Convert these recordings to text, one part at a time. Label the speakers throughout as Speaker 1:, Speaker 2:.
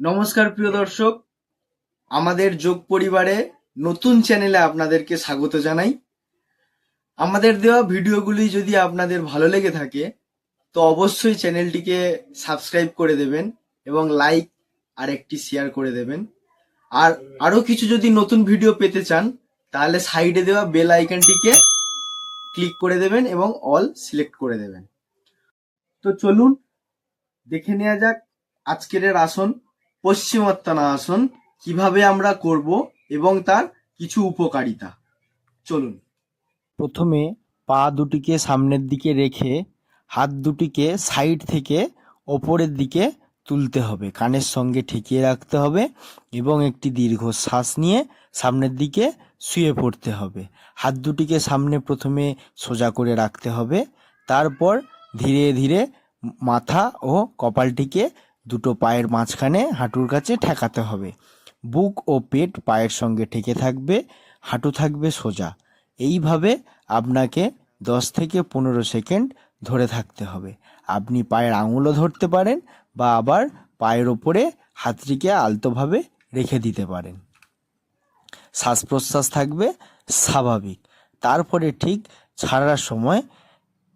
Speaker 1: নমস্কার, প্রিয় দর্শক। আমাদের যোগ পরিবারে নতুন চ্যানেলে আপনাদেরকে স্বাগত জানাই। আমাদের দেওয়া ভিডিওগুলি যদি আপনাদের ভালো লেগে থাকে, তো অবশ্যই চ্যানেলটিকে সাবস্ক্রাইব করে দেবেন এবং লাইক আর একটি শেয়ার করে দেবেন। আর আরও কিছু যদি নতুন ভিডিও পেতে চান, তাহলে সাইডে দেওয়া বেল আইকনটিকে ক্লিক করে দেবেন এবং অল সিলেক্ট করে দেবেন। তো চলুন, দেখে নেওয়া যাক আজকের আসন। পশ্চিমোত্তানা আসন কীভাবে আমরা করব এবং তার কিছু উপকারিতা। চলুন।
Speaker 2: প্রথমে পা দুটিকে সামনের দিকে রেখে হাত দুটিকে সাইড থেকে ওপরের দিকে তুলতে হবে। কানের সঙ্গে ঠেকিয়ে রাখতে হবে এবং একটি দীর্ঘ শ্বাস নিয়ে সামনের দিকে শুয়ে পড়তে হবে। হাত দুটিকে সামনে প্রথমে সোজা করে রাখতে হবে। তারপর ধীরে ধীরে মাথা ও কপালটিকে দুটো পায়ের মাঝখানে হাঁটুর কাছে ঠেকাতে হবে। বুক ও পেট পায়ের সঙ্গে ঠেকে থাকবে, হাঁটু থাকবে সোজা। এইভাবে আপনাকে দশ থেকে পনেরো সেকেন্ড ধরে থাকতে হবে। আপনি পায়ের আঙুলও ধরতে পারেন বা আবার পায়ের ওপরে হাতটিকে আলতোভাবে রেখে দিতে পারেন। শ্বাস প্রশ্বাস থাকবে স্বাভাবিক। তারপরে ঠিক ছাড়ার সময়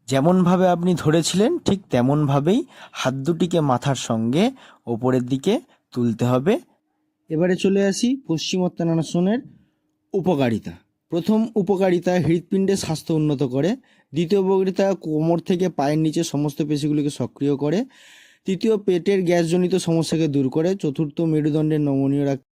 Speaker 2: যেমনভাবে আপনি ধরেছিলেন, ঠিক তেমনভাবেই হাত দুটিকে মাথার সঙ্গে ওপরের দিকে তুলতে হবে। এবারে চলে আসি পশ্চিমোত্তানাসনের উপকারিতা। প্রথম উপকারিতা হৃৎপিণ্ডের স্বাস্থ্য উন্নত করে। দ্বিতীয় উপকারিতা, কোমর থেকে পায়ের নিচে সমস্ত পেশিগুলিকে সক্রিয় করে। তৃতীয়, পেটের গ্যাসজনিত সমস্যাকে দূর করে। চতুর্থ, মেরুদণ্ডের নমনীয় রাখতে